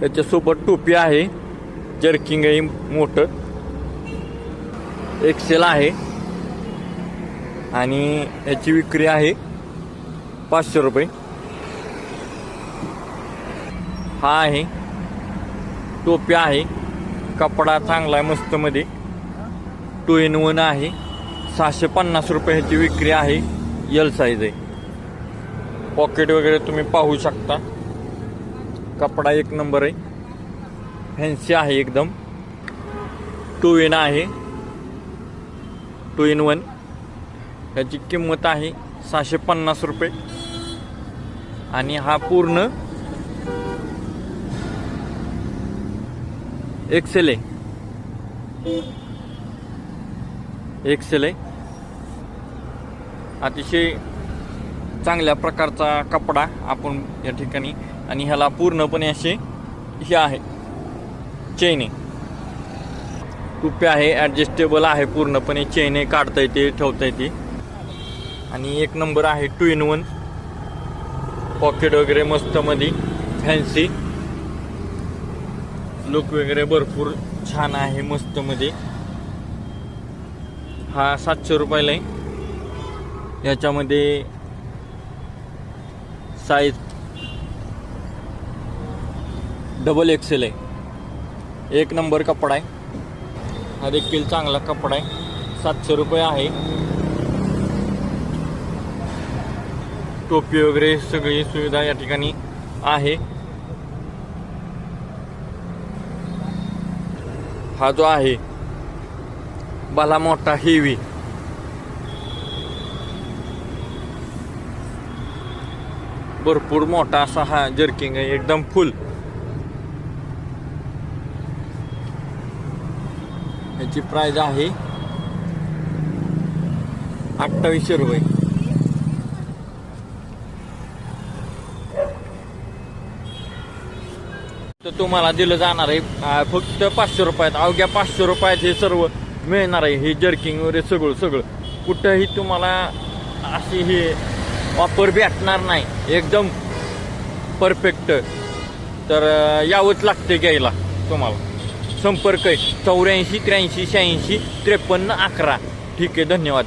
त्याच्यासोबत टोपी आहे. जर्किंग आहे मोठं. एक्सेल आहे. आणि याची विक्री आहे पाचशे रुपये. हा आहे. टोपी आहे. कपडा चांगला आहे मस्तमध्ये टू इन वन आहे. सहाशे पन्नास रुपये ह्याची विक्री आहे. यल साईज आहे. पॉकेट वगैरे तुम्ही पाहू शकता. कपडा एक नंबर आहे. फॅन्सी आहे एकदम. टू इन आहे. टू इन वन ह्याची किंमत आहे सहाशे पन्नास रुपये. आणि हा पूर्ण एक्सेल आहे. एक्सेल आहे. अतिशय चांगल्या प्रकारचा कपडा आपण या ठिकाणी आणि ह्याला पूर्णपणे असे हे आहे. चेन आहे टुप्पे आहे ॲडजस्टेबल आहे पूर्णपणे. चेन आहे काढता येते ठेवता येते आणि एक नंबर आहे टू इन वन पॉकेट वगैरे मस्तमध्ये फॅन्सी लुक वगैरे भरपूर छान आहे मस्तमध्ये हा सातशे रुपयाला आहे. याच्यामध्ये साईज डबल एक्सेल आहे. एक नंबर कपडा आहे. हा देखील चांगला कपडा आहे. सातशे रुपये आहे. टोपी वगैरे सगळी सुविधा या ठिकाणी आहे. हा जो आहे भला मोठा हेवी भरपूर मोठा असा हा जर्किंग आहे. एकदम फुल याची प्राईज आहे अठ्ठावीसशे रुपये. तर तुम्हाला दिलं जाणार आहे फक्त पाचशे रुपयात. अवघ्या पाचशे रुपयात हे सर्व मिळणार आहे हे जर्किंग वगैरे सगळं सगळं. कुठंही तुम्हाला अशी हे ऑफर भेटणार नाही. एकदम परफेक्ट तर यावंच लागते घ्यायला तुम्हाला. संपर्क आहे. चौऱ्याऐंशी त्र्याऐंशी शहाऐंशी त्रेपन्न अकरा. ठीक आहे धन्यवाद.